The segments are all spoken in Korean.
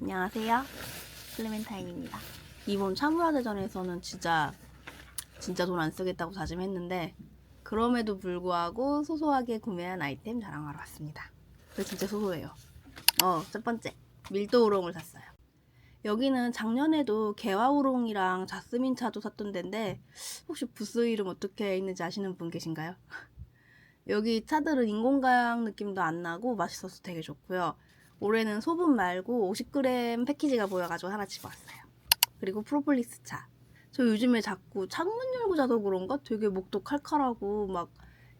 안녕하세요. 클레멘타인입니다. 이번 차문화대전에서는 진짜 진짜 돈 안 쓰겠다고 다짐했는데 그럼에도 불구하고 소소하게 구매한 아이템 자랑하러 왔습니다. 그 진짜 소소해요. 어, 첫 번째 밀도 우롱을 샀어요. 여기는 작년에도 개화 우롱이랑 자스민 차도 샀던 데인데 혹시 부스 이름 어떻게 있는지 아시는 분 계신가요? 여기 차들은 인공가양 느낌도 안 나고 맛있어서 되게 좋고요. 올해는 소분 말고 50g 패키지가 보여가지고 하나 집어왔어요. 그리고 프로폴리스 차. 저 요즘에 자꾸 창문 열고 자도 그런가 되게 목도 칼칼하고 막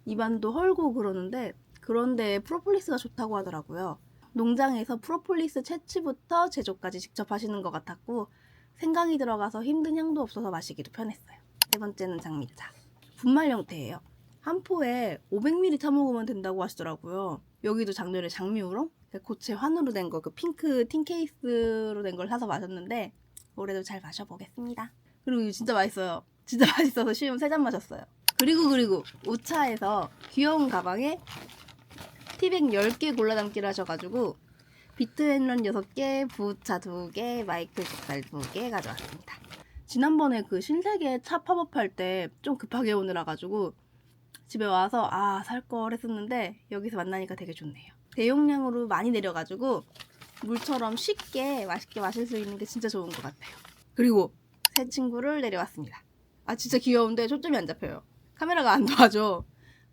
입안도 헐고 그러는데 그런데 프로폴리스가 좋다고 하더라고요. 농장에서 프로폴리스 채취부터 제조까지 직접 하시는 것 같았고 생강이 들어가서 힘든 향도 없어서 마시기도 편했어요. 세 번째는 장미차. 분말 형태예요. 한 포에 500ml 타먹으면 된다고 하시더라고요. 여기도 작년에 장미우롱? 그 고체 환으로 된 거, 그 핑크 틴 케이스로 된 걸 사서 마셨는데 올해도 잘 마셔보겠습니다. 그리고 이거 진짜 맛있어요. 진짜 맛있어서 시험 3잔 마셨어요. 그리고 그리고 오차에서 귀여운 가방에 티백 10개 골라 담기를 하셔가지고 비트앤런 6개, 부차 2개, 마이클 족살 2개 가져왔습니다. 지난번에 그 신세계 차 팝업할 때 좀 급하게 오느라 가지고 집에 와서 아 살 걸 했었는데 여기서 만나니까 되게 좋네요. 대용량으로 많이 내려가지고 물처럼 쉽게 맛있게 마실 수 있는 게 진짜 좋은 것 같아요. 그리고 새 친구를 내려왔습니다. 아 진짜 귀여운데 초점이 안 잡혀요. 카메라가 안 도와줘.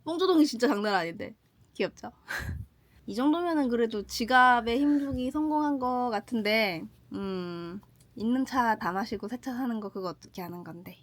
뽕조동이 진짜 장난 아닌데 귀엽죠? 이 정도면은 그래도 지갑에 힘주기 성공한 것 같은데 음 있는 차 다 마시고 새 차 사는 거 그거 어떻게 하는 건데